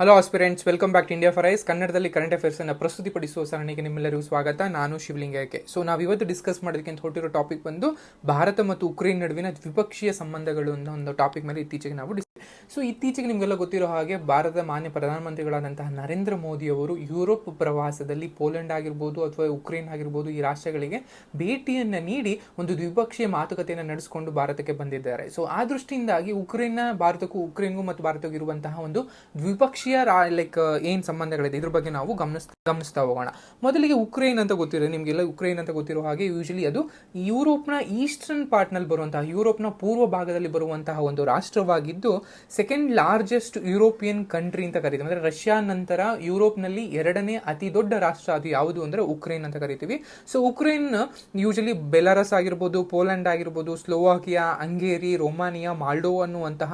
Hello aspirants welcome back to India ಫರೈಸ್ ಕನ್ನಡದಲ್ಲಿ current affairs ಅನ್ನು ಪ್ರಸ್ತುತಿಪಡಿಸುವ ಸರಣಿಗೆ ನಿಮ್ಮೆಲ್ಲರಿಗೂ ಸ್ವಾಗತ. ನಾನು ಶಿವಲಿಂಗಕ್ಕೆ ಸೊ ನಾವು ಇವತ್ತು ಡಿಸ್ಕಸ್ ಮಾಡೋದಕ್ಕೆ ಅಂತ ಹೊರಟಿರೋ ಟಾಪಿಕ್ ಬಂದು ಭಾರತ ಮತ್ತು ಉಕ್ರೇನ್ ನಡುವಿನ ದ್ವಿಪಕ್ಷೀಯ ಸಂಬಂಧಗಳು ಅನ್ನೋ ಒಂದು ಟಾಪಿಕ್ ಮೇಲೆ ಇತ್ತೀಚೆಗೆ ನಾವು ಸೊ ಇತ್ತೀಚೆಗೆ ನಿಮಗೆಲ್ಲ ಗೊತ್ತಿರೋ ಹಾಗೆ ಭಾರತದ ಮಾನ್ಯ ಪ್ರಧಾನಮಂತ್ರಿಗಳಾದಂತಹ ನರೇಂದ್ರ ಮೋದಿ ಅವರು ಯುರೋಪ್ ಪ್ರವಾಸದಲ್ಲಿ ಪೋಲೆಂಡ್ ಆಗಿರ್ಬೋದು ಅಥವಾ ಉಕ್ರೇನ್ ಆಗಿರ್ಬೋದು ಈ ರಾಷ್ಟ್ರಗಳಿಗೆ ಭೇಟಿಯನ್ನು ನೀಡಿ ಒಂದು ದ್ವಿಪಕ್ಷೀಯ ಮಾತುಕತೆಯನ್ನು ನಡೆಸಿಕೊಂಡು ಭಾರತಕ್ಕೆ ಬಂದಿದ್ದಾರೆ. ಸೊ ಆ ದೃಷ್ಟಿಯಿಂದಾಗಿ ಉಕ್ರೇನ್ನ, ಭಾರತಕ್ಕೂ ಉಕ್ರೇನ್ಗೂ ಮತ್ತು ಭಾರತಕ್ಕೂ ಇರುವಂತಹ ಒಂದು ದ್ವಿಪಕ್ಷೀಯ ಲೈಕ್ ಏನ್ ಸಂಬಂಧಗಳಿದೆ? ಇದ್ರ ಬಗ್ಗೆ ನಾವು ಗಮನಿಸ್, ಗಮನಿಸ್ತಾ ಹೋಗೋಣ. ಮೊದಲಿಗೆ ಉಕ್ರೇನ್ ಅಂತ ಗೊತ್ತಿರೋ ನಿಮಗೆಲ್ಲ ಉಕ್ರೇನ್ ಅಂತ ಗೊತ್ತಿರೋ ಹಾಗೆ ಯೂಶಲಿ ಅದು ಯುರೋಪ್ನ ಈಸ್ಟರ್ನ್ ಪಾರ್ಟ್ನಲ್ಲಿ ಬರುವಂತಹ, ಯುರೋಪ್ನ ಪೂರ್ವ ಭಾಗದಲ್ಲಿ ಬರುವಂತಹ ಒಂದು ರಾಷ್ಟ್ರವಾಗಿದ್ದು ಸೆಕೆಂಡ್ ಲಾರ್ಜೆಸ್ಟ್ ಯುರೋಪಿಯನ್ ಕಂಟ್ರಿ ಅಂತ ಕರಿತೀವಿ. ಅಂದ್ರೆ ರಷ್ಯಾ ನಂತರ ಯುರೋಪ್ನಲ್ಲಿ ಎರಡನೇ ಅತಿ ದೊಡ್ಡ ರಾಷ್ಟ್ರ ಅದು ಯಾವುದು ಅಂದ್ರೆ ಉಕ್ರೇನ್ ಅಂತ ಕರಿತೀವಿ. ಸೊ ಉಕ್ರೇನ್ ಯೂಶಲಿ ಬೆಲಾರಸ್ ಆಗಿರ್ಬೋದು, ಪೋಲೆಂಡ್ ಆಗಿರ್ಬೋದು, ಸ್ಲೋವಾಕಿಯಾ, ಹಂಗೇರಿ, ರೊಮಾನಿಯಾ, ಮಾಲ್ಡೋ ಅನ್ನುವಂತಹ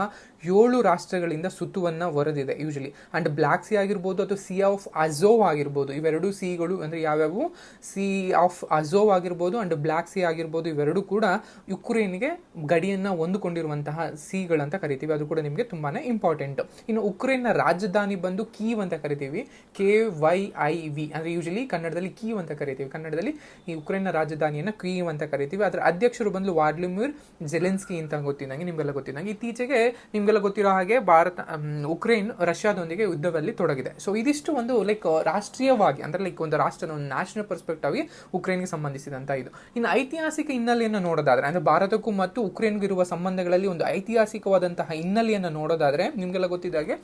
ಏಳು ರಾಷ್ಟ್ರಗಳಿಂದ ಸುತ್ತುವನ್ನ ಹೊರದಿದೆ ಯೂಶಲಿ ಅಂಡ್ ಬ್ಲಾಕ್ ಸಿ ಆಗಿರ್ಬೋದು ಅಥವಾ ಸಿ ಆಫ್ ಅಜೋವ್ ಆಗಿರ್ಬೋದು. ಇವೆರಡು ಸಿಗಳು ಅಂದ್ರೆ ಯಾವ್ಯಾವು? ಸಿ ಆಫ್ ಅಜೋವ್ ಆಗಿರ್ಬೋದು ಅಂಡ್ ಬ್ಲಾಕ್ ಸಿ ಆಗಿರ್ಬೋದು. ಇವೆರಡು ಕೂಡ ಯುಕ್ರೇನ್ಗೆ ಗಡಿಯನ್ನ ಹೊಂದಿಕೊಂಡಿರುವಂತಹ ಸಿಗಳಂತ ಕರಿತೀವಿ. ಅದು ಕೂಡ ನಿಮಗೆ ತುಂಬಾನೇ ಇಂಪಾರ್ಟೆಂಟ್ ಇನ್ನು ಉಕ್ರೇನ್ನ ರಾಜಧಾನಿ ಬಂದು ಕೀವ್ ಅಂತ ಕರಿತೀವಿ. ಕೆ ವೈ ಐ ವಿ ಅಂದರೆ ಯೂಶಲಿ ಕನ್ನಡದಲ್ಲಿ ಕೀವ್ ಅಂತ ಕರಿತೀವಿ. ಕನ್ನಡದಲ್ಲಿ ಈ ಉಕ್ರೇನ್ನ ರಾಜಧಾನಿಯನ್ನು ಕೀವ್ ಅಂತ ಕರಿತೀವಿ. ಅದರ ಅಧ್ಯಕ್ಷರು ಬಂದು ವಾರ್ಲಿಮಿರ್ ಜೆಲೆನ್ಸ್ಕಿ ಅಂತ ಗೊತ್ತಿದ್ದಂಗೆ ನಿಮಗೆಲ್ಲ ಗೊತ್ತಿದ್ದಂಗೆ ಇತ್ತೀಚೆಗೆ ನಿಮಗೆಲ್ಲ ಗೊತ್ತಿರೋ ಹಾಗೆ ಭಾರತ ಉಕ್ರೇನ್ ರಷ್ಯಾದೊಂದಿಗೆ ಯುದ್ಧದಲ್ಲಿ ತೊಡಗಿದೆ. ಸೊ ಇದಿಷ್ಟು ಒಂದು ಲೈಕ್ ರಾಷ್ಟ್ರೀಯವಾಗಿ, ಅಂದ್ರೆ ಲೈಕ್ ಒಂದು ರಾಷ್ಟ್ರನ ಒಂದು ನ್ಯಾಷನಲ್ ಪರ್ಸ್ಪೆಕ್ಟ್ ಆಗಿ ಉಕ್ರೇನ್ಗೆ ಸಂಬಂಧಿಸಿದಂತ ಇದು. ಇನ್ನು ಐತಿಹಾಸಿಕ ಹಿನ್ನೆಲೆಯನ್ನು ನೋಡೋದಾದ್ರೆ, ಅಂದರೆ ಭಾರತಕ್ಕೂ ಮತ್ತು ಉಕ್ರೇನ್ಗಿರುವ ಸಂಬಂಧಗಳಲ್ಲಿ ಒಂದು ಐತಿಹಾಸಿಕವಾದಂತಹ ಹಿನ್ನೆಲೆಯನ್ನು ನೋಡೋದಾದ್ರೆ ನಿಮಗೆಲ್ಲ ಗೊತ್ತಿದ್ದಾಗೆ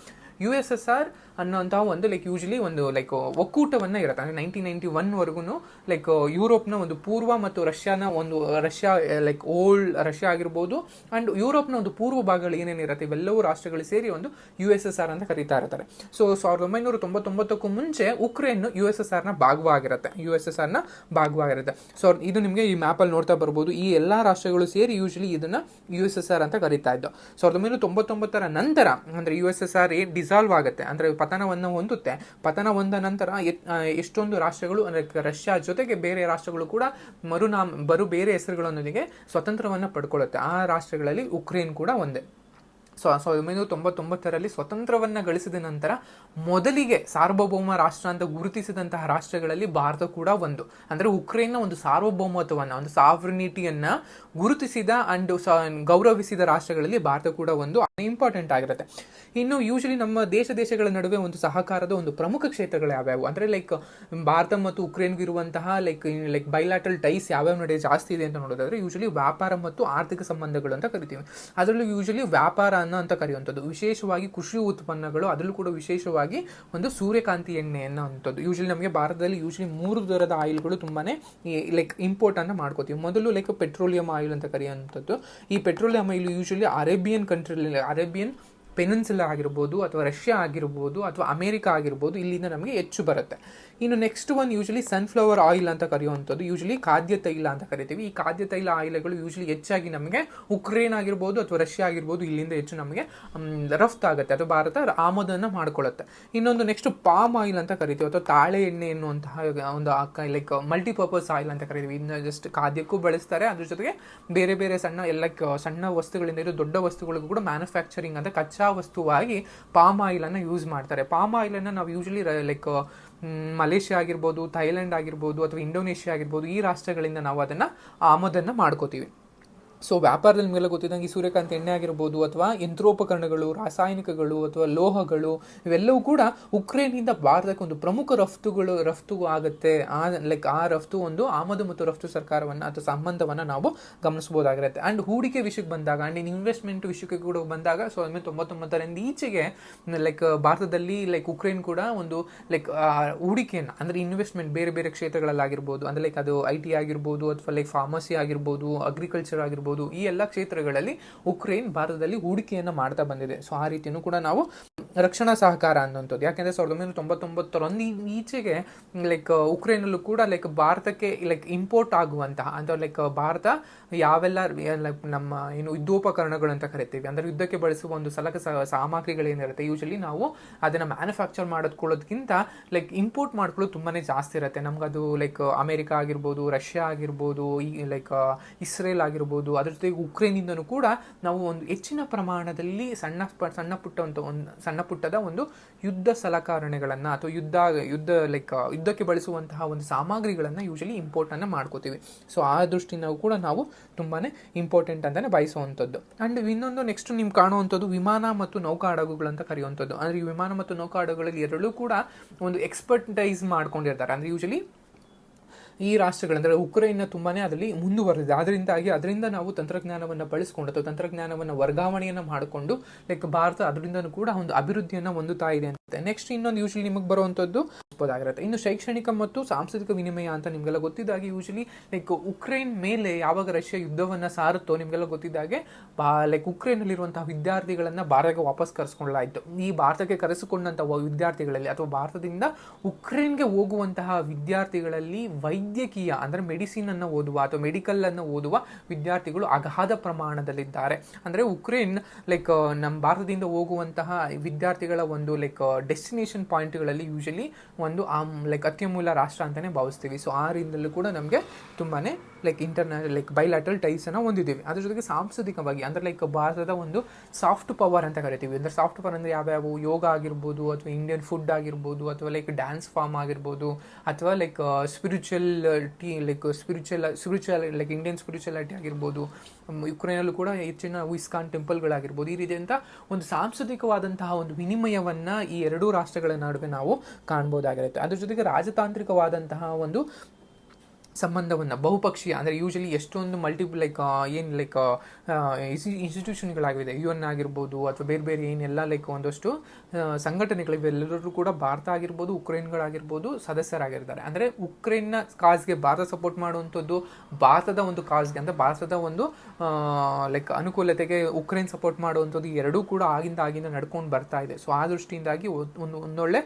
ಯು ಎಸ್ ಎಸ್ ಆರ್ ಅನ್ನೋಂತಹ ಒಂದು ಲೈಕ್ ಯೂಶಲಿ ಒಂದು ಲೈಕ್ ಒಕ್ಕೂಟವನ್ನು ಇರುತ್ತೆ. ಅಂದರೆ ನೈನ್ಟೀನ್ ನೈನ್ಟಿ ಒನ್ ವರ್ಗು ಲೈಕ್ ಯುರೋಪ್ನ ಒಂದು ಪೂರ್ವ ಮತ್ತು ರಷ್ಯಾನ ಒಂದು, ರಷ್ಯಾ ಲೈಕ್ ಓಲ್ಡ್ ರಷ್ಯಾ ಆಗಿರ್ಬೋದು ಅಂಡ್ ಯುರೋಪ್ನ ಒಂದು ಪೂರ್ವ ಭಾಗಗಳು ಏನೇನಿರುತ್ತೆ ಇವೆಲ್ಲವೂ ರಾಷ್ಟ್ರಗಳು ಸೇರಿ ಒಂದು ಯು ಎಸ್ ಎಸ್ ಆರ್ ಅಂತ ಕರೀತಾ ಇರ್ತಾರೆ. ಸೊ ಸಾವಿರದ ಒಂಬೈನೂರ ತೊಂಬತ್ತೊಂಬತ್ತಕ್ಕೂ ಮುಂಚೆ ಉಕ್ರೇನ್ ಯು ಎಸ್ ಎಸ್ ಆರ್ನ ಭಾಗವಾಗಿರುತ್ತೆ. ಯು ಎಸ್ ಎಸ್ ಆರ್ನ ಭಾಗವಾಗಿರುತ್ತೆ. ಸೊ ಇದು ನಿಮಗೆ ಈ ಮ್ಯಾಪಲ್ಲಿ ನೋಡ್ತಾ ಬರ್ಬೋದು. ಈ ಎಲ್ಲ ರಾಷ್ಟ್ರಗಳು ಸೇರಿ ಯೂಶಲಿ ಇದನ್ನ ಯು ಎಸ್ ಎಸ್ ಆರ್ ಅಂತ ಕರೀತಾ ಇದ್ದು. ಸಾವಿರದ ಒಂಬೈನೂರ ತೊಂಬತ್ತೊಂಬತ್ತರ ನಂತರ, ಅಂದ್ರೆ U S S R dissolve ಆಗುತ್ತೆ. ಅಂದ್ರೆ ಪತನವನ್ನು ಹೊಂದುತ್ತೆ. ಪತನ ಹೊಂದ ನಂತರ ಎಷ್ಟೊಂದು ರಾಷ್ಟ್ರಗಳು, ಅಂದ್ರೆ ರಷ್ಯಾ ಜೊತೆಗೆ ಬೇರೆ ರಾಷ್ಟ್ರಗಳು ಕೂಡ ಮರುನಾಮ, ಬರು ಬೇರೆ ಹೆಸರುಗಳೊಂದಿಗೆ ಸ್ವತಂತ್ರವನ್ನ ಪಡ್ಕೊಳ್ಳುತ್ತೆ. ಆ ರಾಷ್ಟ್ರಗಳಲ್ಲಿ ಉಕ್ರೇನ್ ಕೂಡ ಒಂದೇ. ಸೊ, ಸಾವಿರದ ಒಂಬೈನೂರ ತೊಂಬತ್ತೊಂಬತ್ತರಲ್ಲಿ ಸ್ವತಂತ್ರವನ್ನ ಗಳಿಸಿದ ನಂತರ ಮೊದಲಿಗೆ ಸಾರ್ವಭೌಮ ರಾಷ್ಟ್ರ ಅಂತ ಗುರುತಿಸಿದಂತಹ ರಾಷ್ಟ್ರಗಳಲ್ಲಿ ಭಾರತ ಕೂಡ ಒಂದು. ಅಂದರೆ ಉಕ್ರೇನ್ನ ಒಂದು ಸಾರ್ವಭೌಮತ್ವವನ್ನು, ಒಂದು ಸಾವರ್ನಿಟಿಯನ್ನು ಗುರುತಿಸಿದ ಅಂಡ್ ಗೌರವಿಸಿದ ರಾಷ್ಟ್ರಗಳಲ್ಲಿ ಭಾರತ ಕೂಡ ಒಂದು. ಇಂಪಾರ್ಟೆಂಟ್ ಆಗಿರುತ್ತೆ. ಇನ್ನು ಯೂಶಲಿ ನಮ್ಮ ದೇಶ ದೇಶಗಳ ನಡುವೆ ಒಂದು ಸಹಕಾರದ ಒಂದು ಪ್ರಮುಖ ಕ್ಷೇತ್ರಗಳು ಯಾವ್ಯಾವು? ಅಂದರೆ ಲೈಕ್ ಭಾರತ ಮತ್ತು ಉಕ್ರೇನ್ಗೆ ಇರುವಂತಹ ಲೈಕ್ ಲೈಕ್ ಬೈಲಾಟಲ್ ಟೈಸ್ ಯಾವ್ಯಾವ ನಡುವೆ ಜಾಸ್ತಿ ಇದೆ ಅಂತ ನೋಡೋದಾದ್ರೆ ಯೂಶಲಿ ವ್ಯಾಪಾರ ಮತ್ತು ಆರ್ಥಿಕ ಸಂಬಂಧಗಳು ಅಂತ ಕರಿತೀವಿ. ಅದರಲ್ಲೂ ಯೂಶಲಿ ವ್ಯಾಪಾರ ಅನ್ನೋ ಅಂತ ಕರೆಯುವಂಥದ್ದು. ವಿಶೇಷವಾಗಿ ಕೃಷಿ ಉತ್ಪನ್ನಗಳು ಅದರಲ್ಲೂ ಕೂಡ ವಿಶೇಷವಾಗಿ ಒಂದು ಸೂರ್ಯಕಾಂತಿ ಎಣ್ಣೆ ಅನ್ನೋ ಅಂಥದ್ದು. ಯೂಶಲಿ ನಮಗೆ ಭಾರತದಲ್ಲಿ ಯೂಶಲಿ ಮೂರು ದರದ ಆಯಿಲ್ಗಳು ತುಂಬಾನೇ ಲೈಕ್ ಇಂಪೋರ್ಟ್ ಅನ್ನು ಮಾಡ್ಕೋತೀವಿ. ಮೊದಲು ಲೈಕ್ ಪೆಟ್ರೋಲಿಯಂ ಆಯಿಲ್ ಅಂತ ಕರೆಯುವಂಥದ್ದು. ಈ petroleum oil usually Arabian country Arabian peninsula ಆಗಿರ್ಬೋದು ಅಥವಾ ರಷ್ಯಾ ಆಗಿರ್ಬೋದು ಅಥವಾ ಅಮೇರಿಕಾ ಆಗಿರ್ಬೋದು ಇಲ್ಲಿಂದ ನಮಗೆ ಹೆಚ್ಚು ಬರುತ್ತೆ. ಇನ್ನು next one usually sunflower oil ಅಂತ ಕರೆಯುವಂಥದ್ದು ಯೂಶಲಿ ಖಾದ್ಯ ತೈಲ ಅಂತ ಕರಿತೀವಿ. ಈ ಖಾದ್ಯ ತೈಲ ಆಯಿಲ್ಗಳು ಯೂಶಲಿ ಹೆಚ್ಚಾಗಿ ನಮಗೆ ಉಕ್ರೇನ್ ಆಗಿರ್ಬೋದು ಅಥವಾ ರಷ್ಯಾ ಆಗಿರ್ಬೋದು ಇಲ್ಲಿಂದ ಹೆಚ್ಚು ನಮಗೆ ರಫ್ತಾಗುತ್ತೆ ಅಥವಾ ಭಾರತ ಆಮದನ್ನ ಮಾಡ್ಕೊಳ್ಳುತ್ತೆ ಇನ್ನೊಂದು ನೆಕ್ಸ್ಟ್ ಪಾಮ್ ಆಯಿಲ್ ಅಂತ ಕರಿತೀವಿ. ಅಥವಾ ತಾಳೆ ಎಣ್ಣೆ ಎನ್ನುವಂತಹ, ಒಂದು ಲೈಕ್ ಮಲ್ಟಿಪರ್ಪಸ್ ಆಯಿಲ್ ಅಂತ ಕರಿತೀವಿ. ಇನ್ನು ಜಸ್ಟ್ ಖಾದ್ಯಕ್ಕೂ ಬಳಸ್ತಾರೆ. ಅದ್ರ ಜೊತೆಗೆ ಬೇರೆ ಬೇರೆ ಸಣ್ಣ ಎಲ್ಲ ಸಣ್ಣ ವಸ್ತುಗಳಿಂದ ಇರೋ ದೊಡ್ಡ ವಸ್ತುಗಳಿಗೂ ಕೂಡ ಮ್ಯಾನುಫ್ಯಾಕ್ಚರಿಂಗ್ ಅಂತ ಕಚ್ಚಾ ವಸ್ತುವಾಗಿ ಪಾಮ್ ಆಯಿಲ್ ಅನ್ನ ಯೂಸ್ ಮಾಡ್ತಾರೆ. ಪಾಮ್ ಆಯಿಲ್ ಅನ್ನ ನಾವು ಯೂಶಲಿ ಲೈಕ್ ಮಲೇಷ್ಯಾ ಆಗಿರ್ಬೋದು ಥೈಲ್ಯಾಂಡ್ ಆಗಿರ್ಬೋದು ಅಥವಾ ಇಂಡೋನೇಷ್ಯಾ ಆಗಿರ್ಬೋದು ಈ ರಾಷ್ಟ್ರಗಳಿಂದ ನಾವು ಅದನ್ನ ಆಮದನ್ನ ಮಾಡ್ಕೋತೀವಿ. ಸೊ ವ್ಯಾಪಾರದಲ್ಲಿ ನಿಮಗೆಲ್ಲ ಗೊತ್ತಿದ್ದಂಗೆ ಸೂರ್ಯಕಾಂತ ಎಣ್ಣೆ ಆಗಿರ್ಬೋದು ಅಥವಾ ಯಂತ್ರೋಪಕರಣಗಳು, ರಾಸಾಯನಿಕಗಳು ಅಥವಾ ಲೋಹಗಳು, ಇವೆಲ್ಲವೂ ಕೂಡ ಉಕ್ರೇನಿಂದ ಭಾರತಕ್ಕೆ ಒಂದು ಪ್ರಮುಖ ರಫ್ತುಗಳು, ರಫ್ತು ಆಗುತ್ತೆ. ಆ ಲೈಕ್ ಆ ರಫ್ತು ಒಂದು ಆಮದು ಮತ್ತು ರಫ್ತು ಸರ್ಕಾರವನ್ನು ಅಥವಾ ಸಂಬಂಧವನ್ನು ನಾವು ಗಮನಿಸಬಹುದಾಗಿರುತ್ತೆ. ಆ್ಯಂಡ್ ಹೂಡಿಕೆ ವಿಷಯಕ್ಕೆ ಬಂದಾಗ ಅಂಡ್ ಇನ್ವೆಸ್ಟ್ಮೆಂಟ್ ವಿಷಯಕ್ಕೆ ಕೂಡ ಬಂದಾಗ ಸೊ ಒಂಬೈನೂರ ತೊಂಬತ್ತೊಂಬತ್ತರಿಂದ ಈಚೆಗೆ ಲೈಕ್ ಭಾರತದಲ್ಲಿ ಲೈಕ್ ಉಕ್ರೇನ್ ಕೂಡ ಒಂದು ಲೈಕ್ ಹೂಡಿಕೆಯನ್ನು, ಅಂದರೆ ಇನ್ವೆಸ್ಟ್ಮೆಂಟ್ ಬೇರೆ ಬೇರೆ ಕ್ಷೇತ್ರಗಳಲ್ಲಾಗಿರ್ಬೋದು. ಅಂದರೆ ಲೈಕ್ ಅದು ಐ ಟಿ ಆಗಿರ್ಬೋದು ಅಥವಾ ಲೈಕ್ ಫಾರ್ಮಸಿ ಆಗಿರ್ಬೋದು ಅಗ್ರಿಕಲ್ಚರ್ ಆಗಿರ್ಬೋದು ಈ ಎಲ್ಲ ಕ್ಷೇತ್ರಗಳಲ್ಲಿ ಉಕ್ರೇನ್ ಭಾರತದಲ್ಲಿ ಹೂಡಿಕೆಯನ್ನು ಮಾಡ್ತಾ ಬಂದಿದೆ. ಸೊ, ಆ ರೀತಿಯೂ ಕೂಡ ನಾವು ರಕ್ಷಣಾ ಸಹಕಾರ ಅನ್ನುವಂಥದ್ದು. ಯಾಕೆಂದ್ರೆ ಸಾವಿರದ ಒಂಬೈನೂರ ತೊಂಬತ್ತೊಂಬತ್ತರೊಂದು ಈಚೆಗೆ ಲೈಕ್ ಉಕ್ರೇನಲ್ಲೂ ಕೂಡ ಲೈಕ್ ಭಾರತಕ್ಕೆ ಲೈಕ್ ಇಂಪೋರ್ಟ್ ಆಗುವಂತಹ ಅಂದರೆ ಲೈಕ್ ಭಾರತ ಯಾವೆಲ್ಲ ಲೈಕ್ ನಮ್ಮ ಏನು ಯುದ್ಧೋಪಕರಣಗಳು ಅಂತ ಕರಿತೀವಿ, ಅಂದ್ರೆ ಯುದ್ಧಕ್ಕೆ ಬಳಸುವ ಒಂದು ಸಲಕ ಸಾಮಗ್ರಿಗಳೇನಿರುತ್ತೆ ಯೂಶಲಿ ನಾವು ಅದನ್ನ ಮ್ಯಾನುಫ್ಯಾಕ್ಚರ್ ಮಾಡೋದ್ಕೊಳ್ಳೋದಕ್ಕಿಂತ ಲೈಕ್ ಇಂಪೋರ್ಟ್ ಮಾಡ್ಕೊಳ್ಳೋದು ತುಂಬಾನೇ ಜಾಸ್ತಿ ಇರುತ್ತೆ. ನಮ್ಗೆ ಅದು ಲೈಕ್ ಅಮೆರಿಕ ಆಗಿರ್ಬೋದು, ರಷ್ಯಾ ಆಗಿರ್ಬೋದು, ಈ ಲೈಕ್ ಇಸ್ರೇಲ್ ಆಗಿರ್ಬೋದು ಅದ್ರ ಜೊತೆಗೆ ಉಕ್ರೇನಿಂದನೂ ಕೂಡ ನಾವು ಒಂದು ಹೆಚ್ಚಿನ ಪ್ರಮಾಣದಲ್ಲಿ ಸಣ್ಣ ಸಣ್ಣ ಪುಟ್ಟ ಒಂದು, ಸಣ್ಣ ಪುಟ್ಟದ ಒಂದು ಯುದ್ಧ ಸಲಕರಣೆಗಳನ್ನು ಅಥವಾ ಯುದ್ಧ ಯುದ್ಧ ಲೈಕ್ ಯುದ್ಧಕ್ಕೆ ಬಳಸುವಂತಹ ಒಂದು ಸಾಮಗ್ರಿಗಳನ್ನು ಯೂಶಲಿ ಇಂಪೋರ್ಟನ್ನು ಮಾಡ್ಕೋತೀವಿ. ಸೊ ಆ ದೃಷ್ಟಿಯಿಂದ ಕೂಡ ನಾವು ತುಂಬಾ ಇಂಪಾರ್ಟೆಂಟ್ ಅಂತಲೇ ಬಯಸುವಂಥದ್ದು. ಆ್ಯಂಡ್ ಇನ್ನೊಂದು ನೆಕ್ಸ್ಟ್ ನೀವು ಕಾಣುವಂಥದ್ದು ವಿಮಾನ ಮತ್ತು ನೌಕಾ ಅಂತ ಕರೆಯುವಂಥದ್ದು. ಅಂದರೆ ಈ ವಿಮಾನ ಮತ್ತು ನೌಕಾ ಹಡಗುಗಳಲ್ಲಿ ಎರಡೂ ಕೂಡ ಒಂದು ಎಕ್ಸ್ಪರ್ಟೈಸ್ ಮಾಡ್ಕೊಂಡಿರ್ತಾರೆ. ಅಂದರೆ ಯೂಶಲಿ ಈ ರಾಷ್ಟ್ರಗಳಂದರೆ ಉಕ್ರೇನ್ನ ತುಂಬಾನೇ ಅದರಲ್ಲಿ ಮುಂದುವರೆದಿದೆ. ಅದರಿಂದಾಗಿ ಅದರಿಂದ ನಾವು ತಂತ್ರಜ್ಞಾನವನ್ನು ಬಳಸಿಕೊಂಡು ಅಥವಾ ತಂತ್ರಜ್ಞಾನವನ್ನು ವರ್ಗಾವಣೆಯನ್ನು ಮಾಡಿಕೊಂಡು ಲೈಕ್ ಭಾರತ ಅದರಿಂದ ಕೂಡ ಒಂದು ಅಭಿವೃದ್ಧಿಯನ್ನು ಹೊಂದುತ್ತಾ ಇದೆ ಅಂತ. ನೆಕ್ಸ್ಟ್ ಇನ್ನೊಂದು ಯೂಶಲಿ ನಿಮಗೆ ಬರುವಂಥದ್ದು ಆಗಿರುತ್ತೆ ಇನ್ನು ಶೈಕ್ಷಣಿಕ ಮತ್ತು ಸಾಂಸ್ಕೃತಿಕ ವಿನಿಮಯ ಅಂತ ನಿಮಗೆಲ್ಲ ಗೊತ್ತಿದ್ದಾಗೆ ಯೂಶಲಿ ಲೈಕ್ ಉಕ್ರೇನ್ ಮೇಲೆ ಯಾವಾಗ ರಷ್ಯಾ ಯುದ್ಧವನ್ನು ಸಾರುತ್ತೋ ನಿಮಗೆಲ್ಲ ಗೊತ್ತಿದ್ದಾಗೆ ಲೈಕ್ ಉಕ್ರೇನಲ್ಲಿರುವಂತಹ ವಿದ್ಯಾರ್ಥಿಗಳನ್ನು ಭಾರತಕ್ಕೆ ವಾಪಸ್ ಕರೆಸ್ಕೊಳ್ಳಲಾಯಿತು ಈ ಭಾರತಕ್ಕೆ ಕರೆಸಿಕೊಂಡಂತಹ ವಿದ್ಯಾರ್ಥಿಗಳಲ್ಲಿ ಅಥವಾ ಭಾರತದಿಂದ ಉಕ್ರೇನ್ಗೆ ಹೋಗುವಂತಹ ವಿದ್ಯಾರ್ಥಿಗಳಲ್ಲಿ ವೈದ್ಯಕೀಯ, ಅಂದರೆ ಮೆಡಿಸಿನ್ ಅನ್ನು ಓದುವ ಅಥವಾ ಮೆಡಿಕಲ್ ಅನ್ನು ಓದುವ ವಿದ್ಯಾರ್ಥಿಗಳು ಅಗಾಧ ಪ್ರಮಾಣದಲ್ಲಿದ್ದಾರೆ. ಅಂದರೆ ಉಕ್ರೇನ್ ಲೈಕ್ ನಮ್ಮ ಭಾರತದಿಂದ ಹೋಗುವಂತಹ ವಿದ್ಯಾರ್ಥಿಗಳ ಒಂದು ಲೈಕ್ ಡೆಸ್ಟಿನೇಷನ್ ಪಾಯಿಂಟ್ಗಳಲ್ಲಿ ಯೂಶಲಿ ಒಂದು ಲೈಕ್ ಅತ್ಯಮೂಲ ರಾಷ್ಟ್ರ ಅಂತಲೇ ಭಾವಿಸ್ತೀವಿ. ಸೊ ಆ ರೀತಿಯಲ್ಲೂ ಕೂಡ ನಮಗೆ ತುಂಬಾ ಲೈಕ್ ಇಂಟರ್ನಲ್ ಲೈಕ್ ಬೈಲ್ಯಾಟ್ರಲ್ ಟೈಸನ್ನು ಹೊಂದಿದ್ದೀವಿ. ಅದ್ರ ಜೊತೆಗೆ ಸಾಂಸ್ಕೃತಿಕವಾಗಿ, ಅಂದರೆ ಲೈಕ್ ಭಾರತದ ಒಂದು ಸಾಫ್ಟ್ ಪವರ್ ಅಂತ ಕರಿತೀವಿ. ಅಂದರೆ ಸಾಫ್ಟ್ ಪವರ್ ಅಂದರೆ ಯಾವ್ಯಾವ? ಯೋಗ ಆಗಿರ್ಬೋದು, ಅಥವಾ ಇಂಡಿಯನ್ ಫುಡ್ ಆಗಿರ್ಬೋದು, ಅಥವಾ ಲೈಕ್ ಡ್ಯಾನ್ಸ್ ಫಾರ್ಮ್ ಆಗಿರ್ಬೋದು, ಅಥವಾ like spiritual tea like spiritual spiritual like Indian spirituality ಆಗಿರ್ಬೋದು ಯುಕ್ರೇನಲ್ಲೂ ಕೂಡ ಹೆಚ್ಚಿನ ಇಸ್ಕಾನ್ ಟೆಂಪಲ್ಗಳಾಗಿರ್ಬೋದು ಈ ರೀತಿಯಂಥ ಒಂದು ಸಾಂಸ್ಕೃತಿಕವಾದಂತಹ ಒಂದು ವಿನಿಮಯವನ್ನು ಈ ಎರಡೂ ರಾಷ್ಟ್ರಗಳ ನಡುವೆ ನಾವು ಕಾಣ್ಬೋದಾಗಿರುತ್ತೆ. ಅದ್ರ ಜೊತೆಗೆ ರಾಜತಾಂತ್ರಿಕವಾದಂತಹ ಒಂದು ಸಂಬಂಧವನ್ನು, ಬಹುಪಕ್ಷೀಯ, ಅಂದರೆ ಯೂಶಲಿ ಎಷ್ಟೊಂದು ಮಲ್ಟಿಪಲ್ ಲೈಕ್ ಏನು ಲೈಕ್ ಇನ್ಸ್ಟಿಟ್ಯೂಷನ್ಗಳಾಗಿದೆ ಯು ಎನ್ ಆಗಿರ್ಬೋದು ಅಥವಾ ಬೇರೆ ಬೇರೆ ಏನೆಲ್ಲ ಲೈಕ್ ಒಂದಷ್ಟು ಸಂಘಟನೆಗಳು ಸಂಘಟನೆಗಳಿವೆ. ಎಲ್ಲರೂ ಕೂಡ ಭಾರತ ಆಗಿರ್ಬೋದು, ಉಕ್ರೇನ್ಗಳಾಗಿರ್ಬೋದು ಸದಸ್ಯರಾಗಿರ್ತಾರೆ. ಅಂದರೆ ಉಕ್ರೇನ್ನ ಕಾಸ್ಗೆ ಭಾರತ ಸಪೋರ್ಟ್ ಮಾಡುವಂಥದ್ದು ಭಾರತದ ಒಂದು ಕಾಸ್ಗೆ ಅಂದರೆ ಭಾರತದ ಒಂದು ಲೈಕ್ ಅನುಕೂಲತೆಗೆ ಉಕ್ರೇನ್ ಸಪೋರ್ಟ್ ಮಾಡುವಂಥದ್ದು ಎರಡೂ ಕೂಡ ಆಗಿಂದ ಆಗಿಂದ ನಡ್ಕೊಂಡು ಬರ್ತಾ ಇದೆ. ಸೊ ಆ ದೃಷ್ಟಿಯಿಂದಾಗಿ ಒಂದು, ಒಂದೊಳ್ಳೆ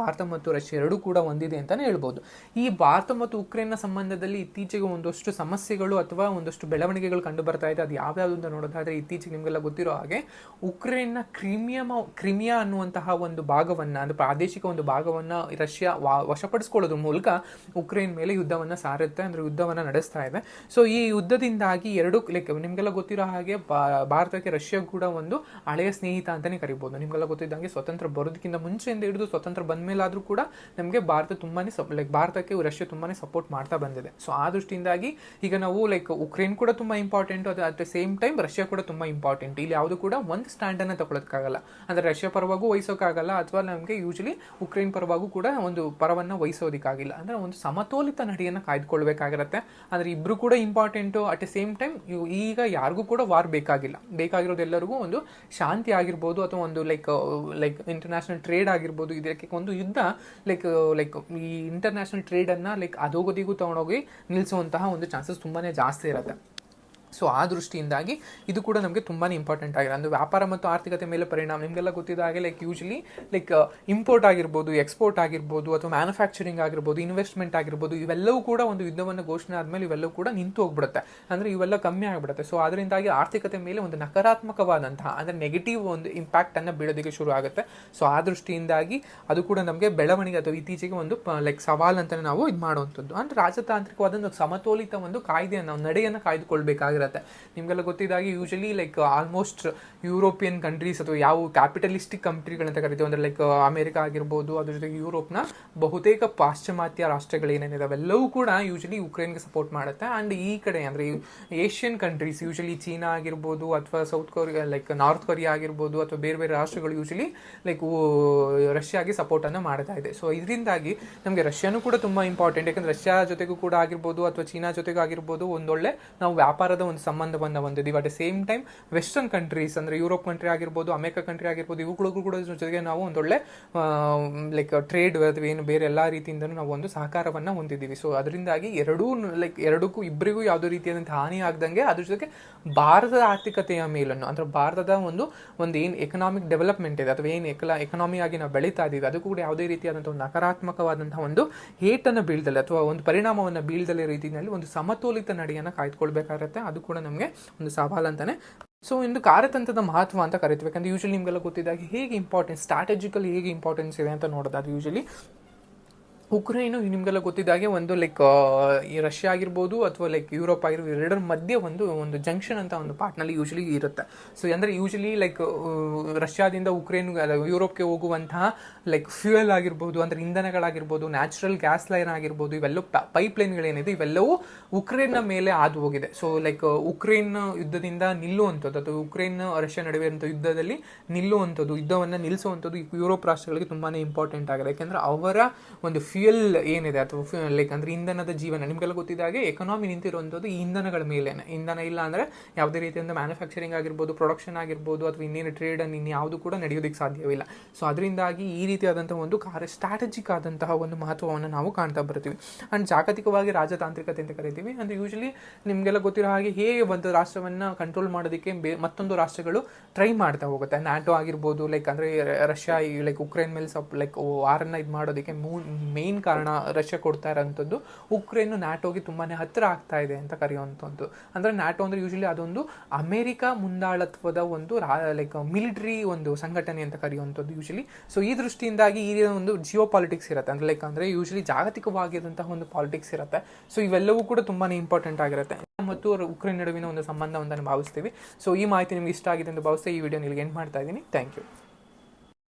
ಭಾರತ ಮತ್ತು ರಷ್ಯಾ ಎರಡೂ ಕೂಡ ಹೊಂದಿದೆ ಅಂತಲೇ ಹೇಳ್ಬೋದು. ಈ ಭಾರತ ಮತ್ತು ಉಕ್ರೇನ್ನ ಸಂಬಂಧದಲ್ಲಿ ಇತ್ತೀಚೆಗೆ ಒಂದಷ್ಟು ಸಮಸ್ಯೆಗಳು ಅಥವಾ ಒಂದಷ್ಟು ಬೆಳವಣಿಗೆಗಳು ಕಂಡು ಬರ್ತಾ ಇದೆ. ಅದು ಯಾವ್ಯಾವುದು ಅಂತ ನೋಡೋದಾದ್ರೆ ಇತ್ತೀಚೆಗೆ ನಿಮಗೆಲ್ಲ ಗೊತ್ತಿರೋ ಹಾಗೆ ಉಕ್ರೇನ್ನ ಕ್ರಿಮಿಯಮ ಕ್ರಿಮಿಯಾ ಅನ್ನುವಂತಹ ಒಂದು ಭಾಗವನ್ನ, ಅಂದ್ರೆ ಪ್ರಾದೇಶಿಕ ಒಂದು ಭಾಗವನ್ನ ರಷ್ಯಾ ವಾ- ವಶಪಡಿಸ್ಕೊಳ್ಳೋದ್ರ ಮೂಲಕ ಉಕ್ರೇನ್ ಮೇಲೆ ಯುದ್ಧವನ್ನ ಸಾರುತ್ತೆ, ಅಂದ್ರೆ ಯುದ್ಧವನ್ನ ನಡೆಸ್ತಾ ಇದೆ. ಸೊ ಈ ಯುದ್ಧದಿಂದಾಗಿ ಎರಡು ಲೈಕ್ ನಿಮ್ಗೆಲ್ಲ ಗೊತ್ತಿರೋ ಹಾಗೆ ಭಾರತಕ್ಕೆ ರಷ್ಯಾ ಕೂಡ ಒಂದು ಹಳೆಯ ಸ್ನೇಹಿತ ಅಂತಾನೆ ಕರಿಬಹುದು ನಿಮ್ಗೆಲ್ಲ ಗೊತ್ತಿದ್ದಂಗೆ ಸ್ವತಂತ್ರ ಬರೋದಕ್ಕಿಂತ ಮುಂಚೆಯಿಂದ ಹಿಡಿದು ಸ್ವತಂತ್ರ ಬಂದ ಮೇಲಾದ್ರೂ ಕೂಡ ನಮಗೆ ಭಾರತ ತುಂಬಾನೇ ಲೈಕ್ ಭಾರತಕ್ಕೆ ರಷ್ಯಾ ತುಂಬಾನೇ ಸಪೋರ್ಟ್ ಮಾಡ್ತಾ ಬಂದಿದೆ. ಸೊ ಆ ದೃಷ್ಟಿಯಿಂದಾಗಿ ಈಗ ನಾವು ಲೈಕ್ ಉಕ್ರೇನ್ ಕೂಡ ತುಂಬಾ ಇಂಪಾರ್ಟೆಂಟ್ ಅದು at the same time Russia ಕೂಡ ತುಂಬಾ ಇಂಪಾರ್ಟೆಂಟ್ ಇಲ್ಲಿ ಯಾವುದು ಕೂಡ ಒಂದು ಅನ್ನ ತಗೊಳಕ್ಕಾಗಲ್ಲ ಅಂದ್ರೆ ರಷ್ಯಾ ಪರವಾಗೂ ವಹಿಸೋಕ್ಕಾಗಲ್ಲ, ಅಥವಾ ನಮಗೆ ಯೂಶಲಿ ಉಕ್ರೇನ್ ಪರವಾಗೂ ಕೂಡ ಒಂದು ಪರವನ್ನ ವಹಿಸೋದಿಕ್ಕಾಗಿಲ್ಲ. ಅಂದ್ರೆ ಒಂದು ಸಮತೋಲಿತ ನಡೆಯನ್ನ ಕಾಯ್ದುಕೊಳ್ಬೇಕಾಗಿರುತ್ತೆ. ಅಂದ್ರೆ ಇಬ್ರು ಕೂಡ important at the same time ಈಗ ಯಾರಿಗೂ ಕೂಡ ವಾರ್ ಬೇಕಾಗಿಲ್ಲ. ಬೇಕಾಗಿರೋದು ಎಲ್ಲರಿಗೂ ಒಂದು ಶಾಂತಿ ಆಗಿರ್ಬೋದು, ಅಥವಾ ಒಂದು ಲೈಕ್ ಲೈಕ್ ಇಂಟರ್ನ್ಯಾಷನಲ್ ಟ್ರೇಡ್ ಆಗಿರ್ಬೋದು. ಇದಕ್ಕೆ ಒಂದು ಯುದ್ಧ ಲೈಕ್ ಲೈಕ್ ಈ ಇಂಟರ್ನ್ಯಾಷನಲ್ ಟ್ರೇಡನ್ನು ಲೈಕ್ ಅದೋಗದಿಗೂ ತಗೊಂಡೋಗಿ ನಿಲ್ಲಿಸುವಂತಹ ಒಂದು ಚಾನ್ಸಸ್ ತುಂಬಾನೇ ಜಾಸ್ತಿ ಇರುತ್ತೆ. ಸೊ ಆ ದೃಷ್ಟಿಯಿಂದಾಗಿ ಇದು ಕೂಡ ನಮಗೆ ತುಂಬಾ ಇಂಪಾರ್ಟೆಂಟ್ ಆಗಿದೆ. ಅಂದರೆ ವ್ಯಾಪಾರ ಮತ್ತು ಆರ್ಥಿಕತೆ ಮೇಲೆ ಪರಿಣಾಮ ನಿಮಗೆಲ್ಲ ಗೊತ್ತಿದ್ದ ಹಾಗೆ ಲೈಕ್ ಯೂಶಲಿ ಲೈಕ್ ಇಂಪೋರ್ಟ್ ಆಗಿರ್ಬೋದು ಎಕ್ಸ್ಪೋರ್ಟ್ ಆಗಿರ್ಬೋದು, ಅಥವಾ ಮ್ಯಾನುಫ್ಯಾಕ್ಚರಿಂಗ್ ಆಗಿರ್ಬೋದು ಇನ್ವೆಸ್ಟ್ಮೆಂಟ್ ಆಗಿರ್ಬೋದು, ಇವೆಲ್ಲವೂ ಕೂಡ ಒಂದು ಯುದ್ಧವನ್ನು ಘೋಷಣೆ ಆದಮೇಲೆ ಇವೆಲ್ಲವೂ ಕೂಡ ನಿಂತು ಹೋಗ್ಬಿಡುತ್ತೆ. ಅಂದರೆ ಇವೆಲ್ಲ ಕಮ್ಮಿ ಆಗಿಬಿಡುತ್ತೆ. ಸೊ ಅದರಿಂದಾಗಿ ಆರ್ಥಿಕತೆ ಮೇಲೆ ಒಂದು ನಕಾರಾತ್ಮಕವಾದಂತಹ, ಅಂದರೆ ನೆಗೆಟಿವ್ ಒಂದು ಇಂಪ್ಯಾಕ್ಟನ್ನು ಬೀಳೋದಕ್ಕೆ ಶುರು ಆಗುತ್ತೆ. ಸೊ ಆ ದೃಷ್ಟಿಯಿಂದಾಗಿ ಅದು ಕೂಡ ನಮಗೆ ಬೆಳವಣಿಗೆ ಅಥವಾ ಇತ್ತೀಚೆಗೆ ಒಂದು ಲೈಕ್ ಸವಾಲು ಅಂತಲೇ ನಾವು ಇದು ಮಾಡುವಂಥದ್ದು. ಅಂದರೆ ರಾಜತಾಂತ್ರಿಕವಾದ ಒಂದು ಸಮತೋಲಿತ ಒಂದು ಕಾಯ್ದೆಯನ್ನು ನಡೆಯನ್ನು ಕಾಯ್ದುಕೊಳ್ಬೇಕಾಗಿರುತ್ತೆ. ನಿಮಗೆಲ್ಲ ಗೊತ್ತಿದ್ದಾಗಿ usually like almost European countries ಅಥವಾ ಯಾವ ಕ್ಯಾಪಿಟಲಿಸ್ಟಿಕ್ ಕಂಟ್ರಿಗಳಂತ ಕರಿತೀವಿ. ಅಂದರೆ ಲೈಕ್ ಅಮೇರಿಕಾ ಆಗಿರ್ಬೋದು, ಅದ್ರ ಜೊತೆಗೆ ಯುರೋಪ್ನ ಬಹುತೇಕ ಪಾಶ್ಚಿಮಾತ್ಯ ರಾಷ್ಟ್ರಗಳು ಏನೇನಿದಾವೆ ಎಲ್ಲವೂ ಕೂಡ ಯೂಶಲಿ ಯುಕ್ರೇನ್ಗೆ ಸಪೋರ್ಟ್ ಮಾಡುತ್ತೆ. ಆ್ಯಂಡ್ ಈ ಕಡೆ ಅಂದ್ರೆ ಏಷ್ಯನ್ ಕಂಟ್ರೀಸ್ ಯೂಶಲಿ ಚೀನಾ ಆಗಿರ್ಬೋದು ಅಥವಾ South Korea like North Korea ಆಗಿರ್ಬೋದು ಅಥವಾ ಬೇರೆ ಬೇರೆ ರಾಷ್ಟ್ರಗಳು ಯೂಶಲಿ ಲೈಕ್ ರಷ್ಯಾಗೆ ಸಪೋರ್ಟ್ ಅನ್ನ ಮಾಡ್ತಾ ಇದೆ. ಸೊ ಇದರಿಂದಾಗಿ ನಮಗೆ ರಷ್ಯಾನು ಕೂಡ ತುಂಬ ಇಂಪಾರ್ಟೆಂಟ್ ಯಾಕಂದ್ರೆ ರಷ್ಯಾ ಜೊತೆಗೂ ಕೂಡ ಆಗಿರ್ಬೋದು ಅಥವಾ ಚೀನಾ ಜೊತೆಗೂ ಆಗಿರ್ಬೋದು ಒಂದೊಳ್ಳೆ ನಾವು ವ್ಯಾಪಾರದ ಒಂದು ಸಂಬಂಧವನ್ನು ಹೊಂದಿದ್ದೀವಿ at the same time western countries ಅಂದರೆ ಯುರೋಪ್ ಕಂಟ್ರಿ ಆಗಿರ್ಬೋದು ಅಮೆರಿಕ ಕಂಟ್ರಿ ಆಗಿರ್ಬೋದು, ಇವುಗಳಿಗೂ ಕೂಡ ಜೊತೆಗೆ ನಾವು ಒಂದೊಳ್ಳೆ ಲೈಕ್ ಟ್ರೇಡ್ ಅಥವಾ ಏನು ಬೇರೆ ಎಲ್ಲ ರೀತಿಯಿಂದಲೂ ನಾವು ಒಂದು ಸಹಕಾರವನ್ನ ಹೊಂದಿದ್ದೀವಿ. ಸೊ ಅದರಿಂದಾಗಿ ಎರಡೂ ಲೈಕ್ ಎರಡಕ್ಕೂ ಇಬ್ಬರಿಗೂ ಯಾವುದೇ ರೀತಿಯಾದಂಥ ಹಾನಿ ಆಗದಂಗೆ ಅದ್ರ ಜೊತೆಗೆ ಭಾರತದ ಆರ್ಥಿಕತೆಯ ಮೇಲನ್ನು, ಅಂದ್ರೆ ಭಾರತದ ಒಂದು ಒಂದು ಏನು ಎಕನಾಮಿಕ್ ಡೆವಲಪ್ಮೆಂಟ್ ಇದೆ, ಅಥವಾ ಏನು ಎಕಲ ಎಕನಾಮಿಯಾಗಿ ನಾವು ಬೆಳೀತಾ ಇದ್ದೀವಿ ಅದಕ್ಕೂ ಕೂಡ ಯಾವುದೇ ರೀತಿಯಾದಂಥ ಒಂದು ನಕಾರಾತ್ಮಕವಾದಂಥ ಒಂದು ಹೇಟನ್ನು ಬೀಳ್ದಲೆ ಅಥವಾ ಒಂದು ಪರಿಣಾಮವನ್ನು ಬೀಳ್ದಲೆ ರೀತಿಯಲ್ಲಿ ಒಂದು ಸಮತೋಲಿತ ನಡೆಯನ್ನು ಕಾಯ್ದುಕೊಳ್ಬೇಕಾಗತ್ತೆ. ಅದು ಕೂಡ ನಮಗೆ ಒಂದು ಸವಾಲು ಅಂತಾನೆ. ಸೊ ಇಂದು ಕಾರ್ಯತಂತ್ರದ ಮಹತ್ವ ಅಂತ ಕರಿತೀವಿ. ಯಾಕಂದ್ರೆ ಯೂಶಲಿ ನಿಮಗೆಲ್ಲ ಗೊತ್ತಿದ್ದಾಗ ಹೇಗೆ ಇಂಪಾರ್ಟೆನ್ಸ್ ಸ್ಟ್ರಾಟಜಿಕಲ್ ಹೇಗೆ ಇಂಪಾರ್ಟೆನ್ಸ್ ಇದೆ ಅಂತ ನೋಡೋದು ಅದು ಯೂಶಲಿ ಉಕ್ರೇನು ನಿಮಗೆಲ್ಲ ಗೊತ್ತಿದ್ದಾಗೆ ಒಂದು ಲೈಕ್ ಈ ರಷ್ಯಾ ಆಗಿರ್ಬೋದು ಅಥವಾ ಲೈಕ್ ಯುರೋಪ್ ಆಗಿರ್ಬೋದು ಎರಡರ ಮಧ್ಯೆ ಒಂದು ಒಂದು ಜಂಕ್ಷನ್ ಅಂತ ಒಂದು ಪಾರ್ಟ್ನಲ್ಲಿ ಯೂಶಲಿ ಇರುತ್ತೆ. ಸೊ ಅಂದರೆ ಯೂಶಲಿ ಲೈಕ್ ರಷ್ಯಾದಿಂದ ಉಕ್ರೇನ್ ಯುರೋಪ್ಗೆ ಹೋಗುವಂತಹ ಲೈಕ್ ಫ್ಯೂಯಲ್ ಆಗಿರ್ಬೋದು, ಅಂದರೆ ಇಂಧನಗಳಾಗಿರ್ಬೋದು ನ್ಯಾಚುರಲ್ ಗ್ಯಾಸ್ ಲೈನ್ ಆಗಿರ್ಬೋದು, ಇವೆಲ್ಲವೂ ಪೈಪ್ ಲೈನ್ಗಳೇನಿದೆ ಇವೆಲ್ಲವೂ ಉಕ್ರೇನ್ನ ಮೇಲೆ ಹಾದು ಹೋಗಿದೆ. ಸೊ ಲೈಕ್ ಉಕ್ರೇನ್ ಯುದ್ಧದಿಂದ ನಿಲ್ಲುವಂಥದ್ದು, ಅಥವಾ ಉಕ್ರೇನ್, ರಷ್ಯಾ ನಡುವೆ ಅಂಥ ಯುದ್ಧದಲ್ಲಿ ನಿಲ್ಲುವಂಥದ್ದು, ಯುದ್ಧವನ್ನು ನಿಲ್ಲಿಸುವಂಥದ್ದು ಯುರೋಪ್ ರಾಷ್ಟ್ರಗಳಿಗೆ ತುಂಬಾ ಇಂಪಾರ್ಟೆಂಟ್ ಆಗಿದೆ. ಯಾಕೆಂದ್ರೆ ಅವರ ಒಂದು ಫ್ಯೂಯಲ್ ಏನಿದೆ ಅಥವಾ ಲೈಕ್ ಅಂದರೆ ಇಂಧನದ ಜೀವನ. ನಿಮಗೆಲ್ಲ ಗೊತ್ತಿದ್ದ ಹಾಗೆ ಎಕನಾಮಿ ನಿಂತಿರುವಂಥದ್ದು ಈ ಇಂಧನಗಳ ಮೇಲೇನೆ. ಇಂಧನ ಇಲ್ಲ ಅಂದರೆ ಯಾವುದೇ ರೀತಿಯಿಂದ ಮ್ಯಾನುಫ್ಯಾಕ್ಚರಿಂಗ್ ಆಗಿರ್ಬೋದು ಪ್ರೊಡಕ್ಷನ್ ಆಗಿರ್ಬೋದು ಅಥವಾ ಇನ್ನೇನು ಟ್ರೇಡ್ ಅನ್ನು ಇನ್ಯಾವುದು ಕೂಡ ನಡೆಯೋದಕ್ಕೆ ಸಾಧ್ಯವಿಲ್ಲ. ಸೊ ಅದರಿಂದಾಗಿ ಈ ರೀತಿಯಾದಂಥ ಒಂದು ಕಾರ್ಯ ಸ್ಟ್ರಾಟಜಿಕ್ ಆದಂತಹ ಒಂದು ಮಹತ್ವವನ್ನು ನಾವು ಕಾಣ್ತಾ ಬರ್ತೀವಿ. ಆ್ಯಂಡ್ ಜಾಗತಿಕವಾಗಿ ರಾಜತಾಂತ್ರಿಕತೆ ಅಂತ ಕರಿತೀವಿ. ಅಂದರೆ ಯೂಶಲಿ ನಿಮಗೆಲ್ಲ ಗೊತ್ತಿರೋ ಹಾಗೆ ಹೇಗೆ ಒಂದು ರಾಷ್ಟ್ರವನ್ನು ಕಂಟ್ರೋಲ್ ಮಾಡೋದಕ್ಕೆ ಮತ್ತೊಂದು ರಾಷ್ಟ್ರಗಳು ಟ್ರೈ ಮಾಡ್ತಾ ಹೋಗುತ್ತೆ. ನ್ಯಾಟೋ ಆಗಿರ್ಬೋದು ಲೈಕ್ ಅಂದರೆ ರಷ್ಯಾ ಲೈಕ್ ಉಕ್ರೇನ್ ಮೇಲೆ ಸ್ವಲ್ಪ ಲೈಕ್ ವಾರನ್ನ ಇದು ಮಾಡೋದಕ್ಕೆ ಮೇನ್ ಕಾರಣ ರಷ್ಯಾ ಕೊಡ್ತಾ ಇರೋಂಥದ್ದು. ಉಕ್ರೇನು ನ್ಯಾಟೋಗೆ ತುಂಬಾ ಹತ್ತಿರ ಆಗ್ತಾ ಇದೆ ಅಂತ ಕರೆಯುವಂಥದ್ದು. ಅಂದರೆ ನ್ಯಾಟೋ ಅಂದರೆ ಯೂಶಲಿ ಅದೊಂದು ಅಮೇರಿಕ ಮುಂದಾಳತ್ವದ ಒಂದು ಲೈಕ್ ಮಿಲಿಟರಿ ಒಂದು ಸಂಘಟನೆ ಅಂತ ಕರೆಯುವಂಥದ್ದು ಯೂಶಲಿ ಸೊ ಈ ದೃಷ್ಟಿಯಿಂದಾಗಿ ಈ ಒಂದು ಜಿಯೋ ಪಾಲಿಟಿಕ್ಸ್ ಇರುತ್ತೆ. ಅಂದರೆ ಲೈಕ್ ಅಂದರೆ ಯೂಶಲಿ ಜಾಗತಿಕವಾಗಿರುವಂತಹ ಒಂದು ಪಾಲಿಟಿಕ್ಸ್ ಇರುತ್ತೆ. ಸೊ ಇವೆಲ್ಲವೂ ಕೂಡ ತುಂಬಾ ಇಂಪಾರ್ಟೆಂಟ್ ಆಗಿರುತ್ತೆ. ಮತ್ತು ಉಕ್ರೇನ್ ನಡುವಿನ ಒಂದು ಸಂಬಂಧ ಅಂತ ಭಾವಿಸ್ತೀವಿ. ಸೊ ಈ ಮಾಹಿತಿ ನಿಮ್ಗೆ ಇಷ್ಟ ಆಗಿದೆ ಎಂದು ಭಾವಿಸ್ತಾ ಈ ವಿಡಿಯೋ ನಿಮಗೆ ಎಂಡ್ ಮಾಡ್ತಾ ಇದ್ದೀನಿ. Thank you